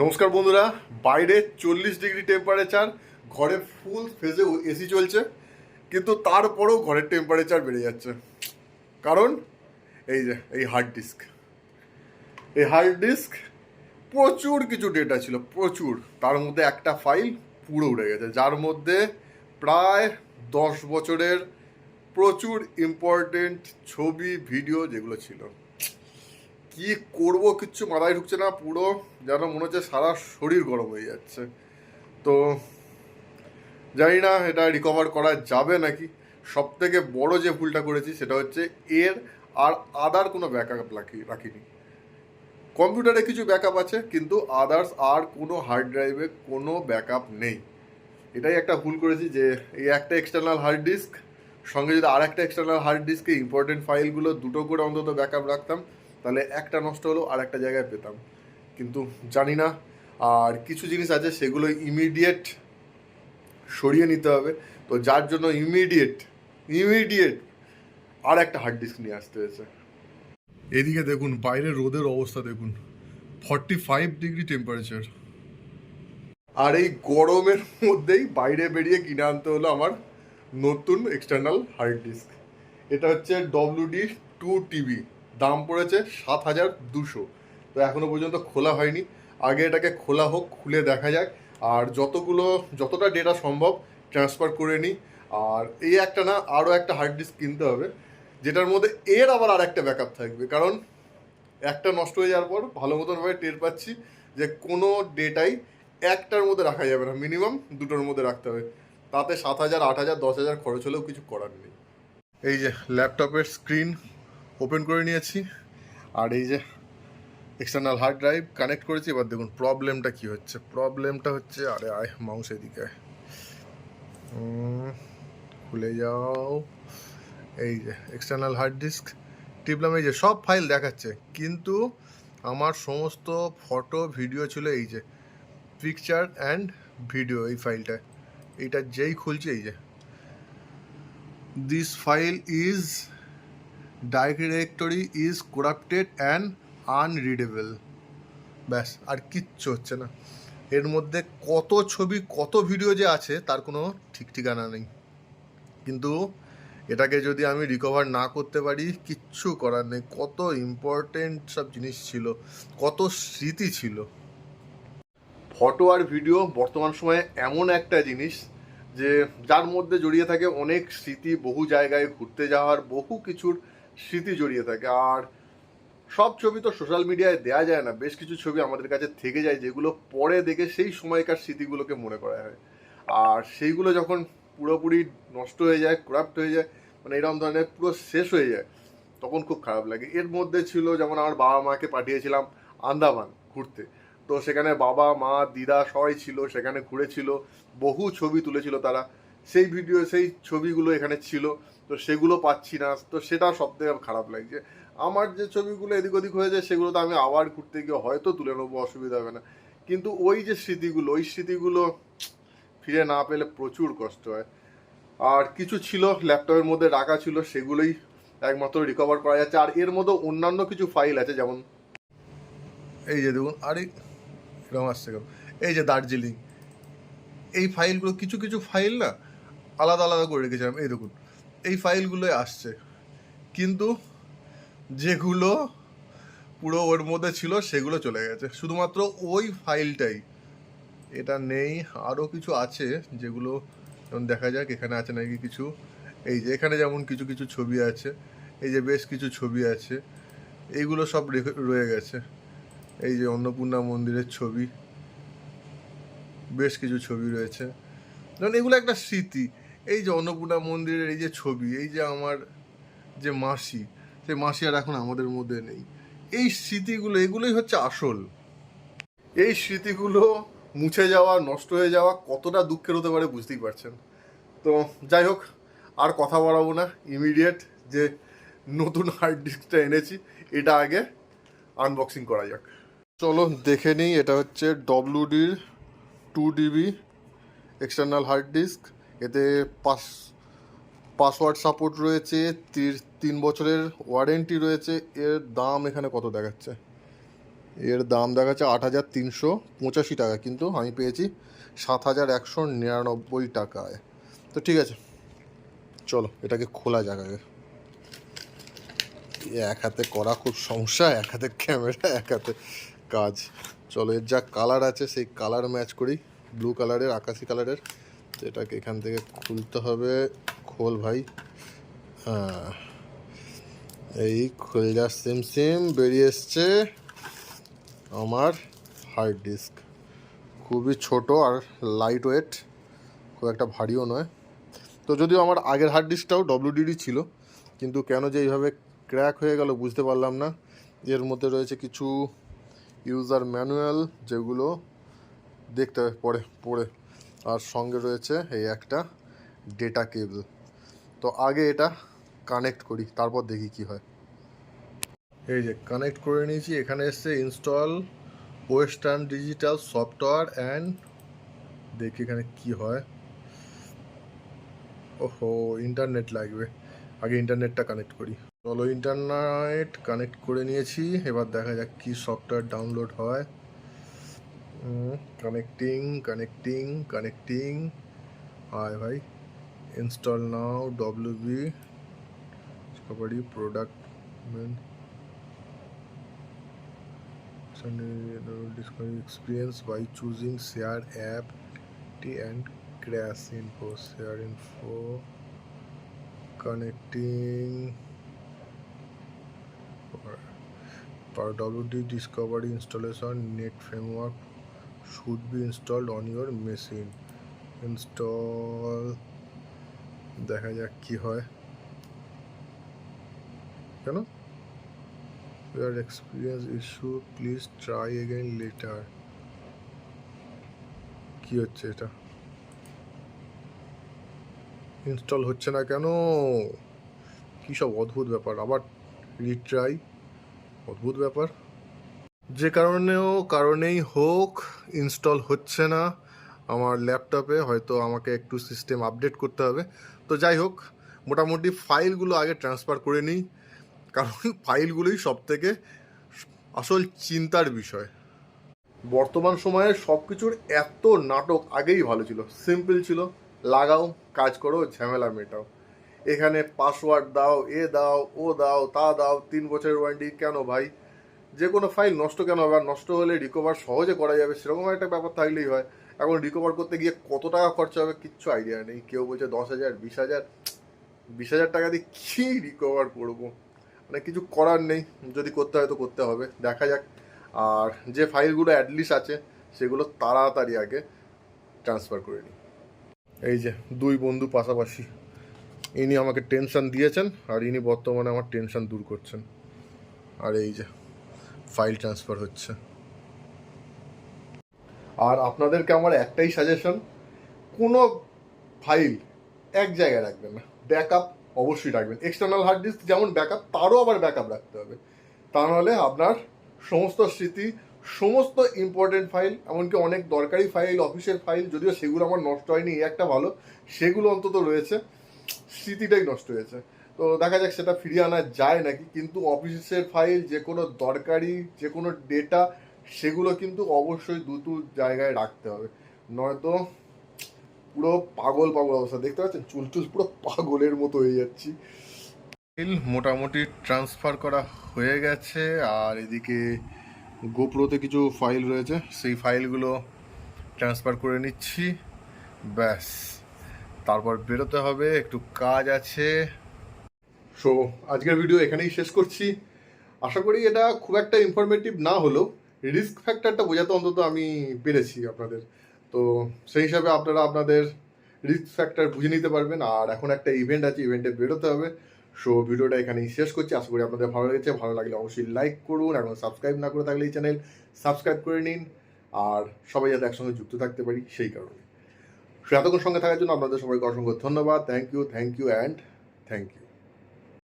নমস্কার বন্ধুরা, বাইরে চল্লিশ ডিগ্রি টেম্পারেচার ঘরে ফুল ফেজে এসি চলছে, কিন্তু তারপরেও ঘরের টেম্পারেচার বেড়ে যাচ্ছে। কারণ এই যে, এই হার্ড ডিস্ক এই হার্ড ডিস্ক প্রচুর কিছু ডেটা ছিল, প্রচুর। তার মধ্যে একটা ফাইল পুরো উড়ে গেছে, যার মধ্যে প্রায় দশ বছরের প্রচুর ইম্পর্টেন্ট ছবি ভিডিও যেগুলো ছিল। কি করব, কিচ্ছু মাথায় ঢুকছে না, পুরো যেন মনে হচ্ছে সারা শরীর গরম হয়ে যাচ্ছে। তো জানি না, এটা রিকভার করা যাবে নাকি? সব থেকে বড় যে ভুলটা করেছি সেটা হচ্ছে এর আর আদার কোনো ব্যাকআপ রাখি, রাখিনি। কম্পিউটারে কিছু ব্যাকআপ আছে, কিন্তু আদার্স আর কোনো হার্ড ড্রাইভে কোনো ব্যাকআপ নেই। এটাই একটা ভুল করেছি যে এই একটা এক্সটার্নাল হার্ড ডিস্ক সঙ্গে যদি আর একটা এক্সটার্নাল হার্ড ডিস্কে ইম্পর্টেন্ট ফাইলগুলো দুটো করে অন্তত ব্যাকআপ রাখতাম তাহলে একটা নষ্ট হলেও আর একটা জায়গায় পেতাম। কিন্তু জানি না, আর কিছু জিনিস আছে সেগুলো ইমিডিয়েট সরিয়ে নিতে হবে। তো যার জন্য ইমিডিয়েট ইমিডিয়েট আর একটা হার্ড ডিস্ক নিয়ে আসতে হয়েছে। এদিকে দেখুন বাইরের রোদের অবস্থা দেখুন। ফর্টি ফাইভ ডিগ্রি টেম্পারেচার আর এই গরমের মধ্যেই বাইরে বেরিয়ে কিনে আনতে হলো আমার নতুন এক্সটার্নাল হার্ড ডিস্ক এটা হচ্ছে ডব্লিউডি টু টিভি দাম পড়েছে সাত হাজার দুশো। তো এখনও পর্যন্ত খোলা হয়নি। আগে এটাকে খোলা হোক, খুলে দেখা যাক। আর যতগুলো, যতটা ডেটা সম্ভব ট্রান্সফার করে নিই। আর এই একটা না, আরও একটা হার্ড ডিস্ক কিনতে হবে, যেটার মধ্যে এর আবার আর একটা ব্যাকআপ থাকবে। কারণ একটা নষ্ট হয়ে যাওয়ার পর ভালো মতনভাবে টের পাচ্ছি যে কোনো ডেটাই একটার মধ্যে রাখা যাবে না। মিনিমাম দুটোর মধ্যে রাখতে হবে। তাতে সাত হাজার আট হাজার দশ হাজার খরচ হলেও কিছু করার নেই। এই যে ল্যাপটপের স্ক্রিন ওপেন করে নিয়েছি। আর এই যে এক্সটার্নাল হার্ড ড্রাইভ কানেক্ট করেছি, এবার দেখুন প্রবলেমটা কি হচ্ছে। প্রবলেমটা হচ্ছে, আরে আয় মাউস এদিকে খুলে যাও। এই যে এক্সটার্নাল হার্ড ডিস্ক টিপলাম, এই যে সব ফাইল দেখাচ্ছে। কিন্তু আমার সমস্ত ফটো ভিডিও ছিল এই যে পিকচার অ্যান্ড ভিডিও এই ফাইলটা এইটা যেই খুলছে, এই যে। This file is directory is corrupted and unreadable. ব্যাস, আর কিচ্ছু হচ্ছে না। এর মধ্যে কত ছবি, কত ভিডিও যে আছে, তার কোনো ঠিক ঠিকানা নেই। কিন্তু এটাকে যদি আমি রিকভার না করতে পারি, কিচ্ছু করার নেই। কত ইম্পর্টেন্ট সব জিনিস ছিল, কত স্মৃতি ছিল। ফটো আর ভিডিও বর্তমান সময়ে এমন একটা জিনিস যে, যার মধ্যে জড়িয়ে থাকে অনেক স্মৃতি, বহু জায়গায় ঘুরতে যাওয়ার, বহু কিছুর স্মৃতি জড়িয়ে থাকে। আর সব ছবি তো সোশ্যাল মিডিয়ায় দেওয়া যায় না। বেশ কিছু ছবি আমাদের কাছে থেকে যায় যেগুলো পরে দেখে সেই সময়কার স্মৃতিগুলোকে মনে করা হয়। আর সেইগুলো যখন পুরোপুরি নষ্ট হয়ে যায় করাপ্ট হয়ে যায় মানে এরকম ধরনের পুরো শেষ হয়ে যায়, তখন খুব খারাপ লাগে। এর মধ্যে ছিল যেমন আমার বাবা মাকে পাঠিয়েছিলাম আন্দামান ঘুরতে। তো সেখানে বাবা, মা, দিদা সবাই ছিল, সেখানে ঘুরেছিল। বহু ছবি তুলেছিল তারা। সেই ভিডিও সেই ছবিগুলো এখানে ছিল, তো সেগুলো পাচ্ছি না, তো সেটা সব থেকে খারাপ লাগছে। আমার যে ছবিগুলো এদিক ওদিক হয়ে যায় সেগুলো তো আমি আবার ঘুরতে গিয়ে হয়তো তুলে নেব, অসুবিধা হবে না। কিন্তু ওই যে স্মৃতিগুলো, ওই স্মৃতিগুলো ফিরে না পেলে প্রচুর কষ্ট হয়। আর কিছু ছিল, ল্যাপটপের মধ্যে রাখা ছিল, সেগুলোই একমাত্র রিকভার করা যাচ্ছে। আর এর মধ্যে অন্যান্য কিছু ফাইল আছে, যেমন এই যে দেখুন, আরে, এরকম আসছে এই যে দার্জিলিং, এই ফাইলগুলো কিছু কিছু ফাইল না? আলাদা আলাদা করে রেখেছিলাম। এই দেখুন, এই ফাইলগুলোই আসছে। কিন্তু যেগুলো পুরো ওর মধ্যে ছিল, সেগুলো চলে গেছে। শুধুমাত্র ওই ফাইলটাই। এটা নেই। আরও কিছু আছে যেগুলো যেমন দেখা যাক, এখানে আছে নাকি কিছু। এই যে, এখানে যেমন কিছু কিছু ছবি আছে। এই যে, বেশ কিছু ছবি আছে। এইগুলো সব রয়ে গেছে। এই যে, অন্নপূর্ণা মন্দিরের ছবি। বেশ কিছু ছবি রয়েছে। যেমন এগুলো একটা স্মৃতি। এই যে অন্নপূর্ণা মন্দিরের এই যে ছবি, এই যে আমার যে মাসি, সেই মাসি আর এখন আমাদের মধ্যে নেই। এই স্মৃতিগুলো, এগুলোই হচ্ছে আসল। এই স্মৃতিগুলো মুছে যাওয়া, নষ্ট হয়ে যাওয়া কতটা দুঃখের হতে পারে বুঝতেই পারছেন। তো যাই হোক, আর কথা বাড়াবো না ইমিডিয়েট যে নতুন হার্ড ডিস্কটা এনেছি, এটা আগে আনবক্সিং করা যাক। চলো দেখে নিই, এটা হচ্ছে ডব্লিউডির two TB external hard disk এতে পাস পাসওয়ার্ড সাপোর্ট রয়েছে তিন বছরের ওয়ারেন্টি রয়েছে, এর দাম এখানে কত দেখাচ্ছে? এর দাম দেখাচ্ছে আট হাজার তিনশো পঁচাশি টাকা, কিন্তু আমি পেয়েছি সাত হাজার একশো নিরানব্বই টাকায়। তো ঠিক আছে, চলো, এটাকে খোলা যাক আগে। এক হাতে করা খুব সমস্যা, এক হাতে ক্যামেরা এক হাতে কাজ। চলো, এর যা কালার আছে, সেই কালার ম্যাচ করি। ব্লু কালারের আকাশি কালারের তো এটাকে এখান থেকে খুলতে হবে। খোল ভাই। হ্যাঁ এই খোলজা সিম সিম, বেরিয়ে এসছে আমার হার্ড ডিস্ক খুবই ছোট আর লাইট ওয়েট খুব একটা ভারীও নয়। তো যদিও আমার আগের হার্ড ডিস্কটাও ডব্লিউডিডি ছিল, কিন্তু কেন যে এইভাবে ক্র্যাক হয়ে গেল বুঝতে পারলাম না। এর মধ্যে রয়েছে কিছু ইউজার ম্যানুয়াল যেগুলো দেখতে হবে পরে পড়ে। আর সঙ্গে রয়েছে এই একটা ডেটা কেবল তো আগে এটা কানেক্ট করি, তারপর দেখি কি হয়। এই যে কানেক্ট করে নিয়েছি, এখানে এসছে install western digital software and দেখি এখানে কি হয়। ওহো ইন্টারনেট লাগবে। আগে ইন্টারনেটটা কানেক্ট করি। চলো ইন্টারনেট কানেক্ট করে নিয়েছি, এবার দেখা যাক কি সফটওয়্যার ডাউনলোড হয়। কানেক্টিং কানেক্টিং কানেক্টিং হায় ভাই install now W D discovery product experience by choosing share app T and crash info share info connecting per WD discovery installation net framework should be installed on your machine install দেখা যাক কি হয় কেন your experience issue please try again later কি হচ্ছে এটা install হচ্ছে না কেন কী সব অদ্ভুত ব্যাপার আবার রিট্রাই অদ্ভুত ব্যাপার যে কারণেও, কারণেই হোক ইনস্টল হচ্ছে না আমার ল্যাপটপে, হয়তো আমাকে একটু সিস্টেম আপডেট করতে হবে। তো যাই হোক, মোটামুটি ফাইলগুলো আগে ট্রান্সফার করে নিই, কারণ ফাইলগুলোই সব থেকে আসল চিন্তার বিষয়। বর্তমান সময়ে সব কিছুর এত নাটক আগেই ভালো ছিল। সিম্পল ছিল, লাগাও, কাজ করো, ঝামেলা মেটাও। এখানে পাসওয়ার্ড দাও, এ দাও, ও দাও, তা দাও, তিন বছরের ওয়ারেন্টি কেন ভাই? যে কোনো ফাইল নষ্ট কেন হবে? আর নষ্ট হলে রিকভার সহজে করা যাবে? সেরকম একটা ব্যাপার থাকলেই হয়। এখন রিকভার করতে গিয়ে কত টাকা খরচা হবে কিচ্ছু আইডিয়া নেই। কেউ বলছে দশ হাজার, বিশ হাজার বিশ হাজার টাকা দিয়ে কী রিকভার করব? মানে কিছু করার নেই। যদি করতে হয় তো করতে হবে। দেখা যাক। আর যে ফাইলগুলো অ্যাটলিস্ট আছে, সেগুলো তাড়াতাড়ি আগে ট্রান্সফার করে নিই। এই যে দুই বন্ধু পাশাপাশি। ইনি আমাকে টেনশন দিয়েছেন, আর ইনি বর্তমানে আমার টেনশন দূর করছেন। আর এই যে ফাইল ট্রান্সফার হচ্ছে। আর আপনাদেরকে আমার একটাই সাজেশন কোনো ফাইল এক জায়গায় রাখবেন না। ব্যাকআপ অবশ্যই রাখবেন। এক্সটার্নাল হার্ড ডিস্ক যেমন ব্যাকআপ তারও আবার ব্যাকআপ রাখতে হবে। তা নাহলে আপনার সমস্ত স্মৃতি, সমস্ত ইম্পর্টেন্ট ফাইল এমনকি অনেক দরকারি ফাইল অফিসের ফাইল যদিও সেগুলো আমার নষ্ট হয়নি, এই একটা ভালো, সেগুলো অন্তত রয়েছে। স্মৃতিটাই নষ্ট হয়েছে। তো দেখা যাক সেটা ফিরিয়ে আনা যায় নাকি, কিন্তু অফিসের ফাইল, যে কোনো দরকারি, যে কোনো ডেটা সেগুলো কিন্তু অবশ্যই দুটো জায়গায় রাখতে হবে। নয়তো পুরো পাগল পাগল অবস্থা, দেখতে পাচ্ছেন? চুল চুল পুরো পাগলের মতো হয়ে যাচ্ছি। ফাইল মোটামুটি ট্রান্সফার করা হয়ে গেছে, আর এদিকে গোপ্রোতে কিছু ফাইল রয়েছে, সেই ফাইলগুলো ট্রান্সফার করে নিচ্ছি। ব্যাস, তারপর বেরোতে হবে, একটু কাজ আছে। সো আজকের ভিডিও এখানেই শেষ করছি। আশা করি এটা খুব একটা ইনফরমেটিভ না হলেও রিস্ক ফ্যাক্টরটা বোঝাতে অন্তত আমি পেরেছি আপনাদের। তো সেই হিসাবে আপনারা আপনাদের রিস্ক ফ্যাক্টর বুঝে নিতে পারবেন। আর এখন একটা ইভেন্ট আছে ইভেন্টে বেরোতে হবে। সো ভিডিওটা এখানেই শেষ করছি। আশা করি আপনাদের ভালো লেগেছে। ভালো লাগলে অবশ্যই লাইক করুন। এখন সাবস্ক্রাইব না করে থাকলে এই চ্যানেল সাবস্ক্রাইব করে নিন। আর সবাই যাতে একসঙ্গে যুক্ত থাকতে পারি সেই কারণে। সো এতক্ষণ সঙ্গে থাকার জন্য আপনাদের সবাইকে অসংখ্য ধন্যবাদ। Thank you thank you and thank you